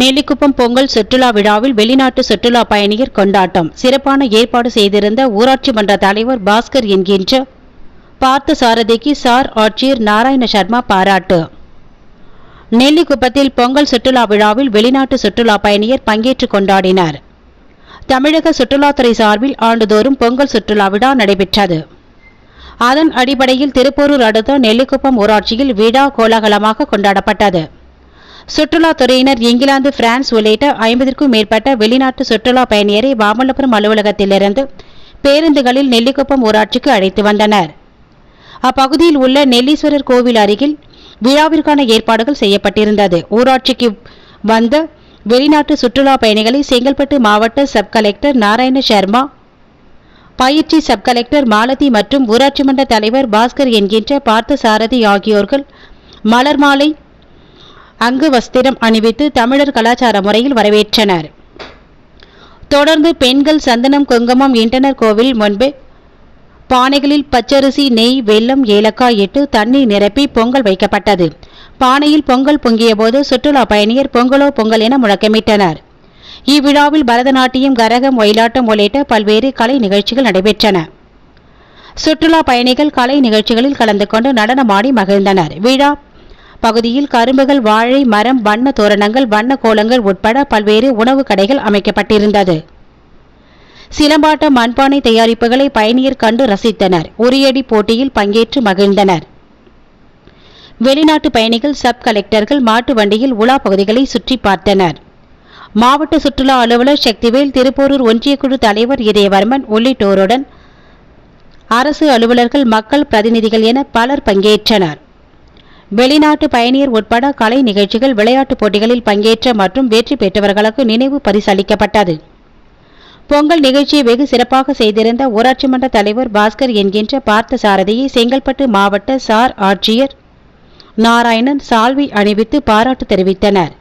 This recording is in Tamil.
நெல்லிக்குப்பம் பொங்கல் சுற்றுலா விழாவில் வெளிநாட்டு சுற்றுலா பயணியர் கொண்டாட்டம். சிறப்பான ஏற்பாடு செய்திருந்த ஊராட்சி மன்ற தலைவர் பாஸ்கர் என்கின்ற பார்த்த சாரதிக்கு சார் ஆட்சியர் நாராயண சர்மா பாராட்டு. நெல்லிக்குப்பத்தில் பொங்கல் சுற்றுலா விழாவில் வெளிநாட்டு சுற்றுலா பயணியர் பங்கேற்று கொண்டாடினர். தமிழக சுற்றுலாத்துறை சார்பில் ஆண்டுதோறும் பொங்கல் சுற்றுலா விழா நடைபெற்றது. அதன் அடிப்படையில் திருப்போரூர் அடுத்த நெல்லிக்குப்பம் ஊராட்சியில் விழா கோலாகலமாக கொண்டாடப்பட்டது. சுற்றுலாத்துறையினர் இங்கிலாந்து பிரான்ஸ் உள்ளிட்ட ஐம்பதிற்கும் மேற்பட்ட வெளிநாட்டு சுற்றுலா பயணியரை மாமல்லபுரம் அலுவலகத்திலிருந்து பேருந்துகளில் நெல்லிக்குப்பம் ஊராட்சிக்கு அழைத்து வந்தனர். அப்பகுதியில் உள்ள நெல்லீஸ்வரர் கோவில் அருகில் விழாவிற்கான ஏற்பாடுகள் செய்யப்பட்டிருந்தது. ஊராட்சிக்கு வந்த வெளிநாட்டு சுற்றுலா பயணிகளை செங்கல்பட்டு மாவட்ட சப் கலெக்டர் நாராயண சர்மா பயிற்சி சப் கலெக்டர் மாலதி மற்றும் ஊராட்சி மன்ற தலைவர் பாஸ்கர் என்கின்ற பார்த்த சாரதி ஆகியோர்கள் மலர் மாலை அங்கு வஸ்திரம் அணிவித்து தமிழர் கலாச்சார முறையில் வரவேற்றனர். தொடர்ந்து பெண்கள் சந்தனம் குங்குமம் இண்டனர் கோவில் முன்பு பானைகளில் பச்சரிசி நெய் வெல்லம் ஏலக்காய் இட்டு தண்ணீர் நிரப்பி பொங்கல் வைக்கப்பட்டது. பானையில் பொங்கல் பொங்கியபோது சுற்றுலா பயணியர் பொங்கலோ பொங்கல் என முழக்கமிட்டனர். இவ்விழாவில் பரதநாட்டியம் கரகம் ஒயிலாட்டம் உள்ளிட்ட பல்வேறு கலை நிகழ்ச்சிகள் நடைபெற்றன. சுற்றுலா பயணிகள் கலை நிகழ்ச்சிகளில் கலந்து கொண்டு நடனமாடி மகிழ்ந்தனர். விழா பகுதியில் கரும்புகள் வாழை மரம் வண்ண தோரணங்கள் வண்ண கோலங்கள் உட்பட பல்வேறு உணவு கடைகள் அமைக்கப்பட்டிருந்தது. சிலம்பாட்டம் மண்பானை தயாரிப்புகளை பயணியர் கண்டு ரசித்தனர். உரியடி போட்டியில் பங்கேற்று மகிழ்ந்தனர். வெளிநாட்டு பயணிகள் சப் கலெக்டர்கள் மாட்டு வண்டியில் உலா பகுதிகளை சுற்றி பார்த்தனர். மாவட்ட சுற்றுலா அலுவலர் சக்திவேல் திருப்போரூர் ஒன்றியக்குழு தலைவர் இதயவர்மன் உள்ளிட்டோருடன் அரசு அலுவலர்கள் மக்கள் பிரதிநிதிகள் என பலர் பங்கேற்றனர். வெளிநாட்டு பயணியர் உட்பட கலை நிகழ்ச்சிகள் விளையாட்டுப் போட்டிகளில் பங்கேற்ற மற்றும் வெற்றி பெற்றவர்களுக்கு நினைவு பரிசளிக்கப்பட்டது. பொங்கல் நிகழ்ச்சியை வெகு சிறப்பாக செய்திருந்த ஊராட்சி மன்ற தலைவர் பாஸ்கர் என்கின்ற பார்த்த சாரதியை செங்கல்பட்டு மாவட்ட சார் ஆட்சியர் நாராயணன் சால்வி அணிவித்து பாராட்டு தெரிவித்தனர்.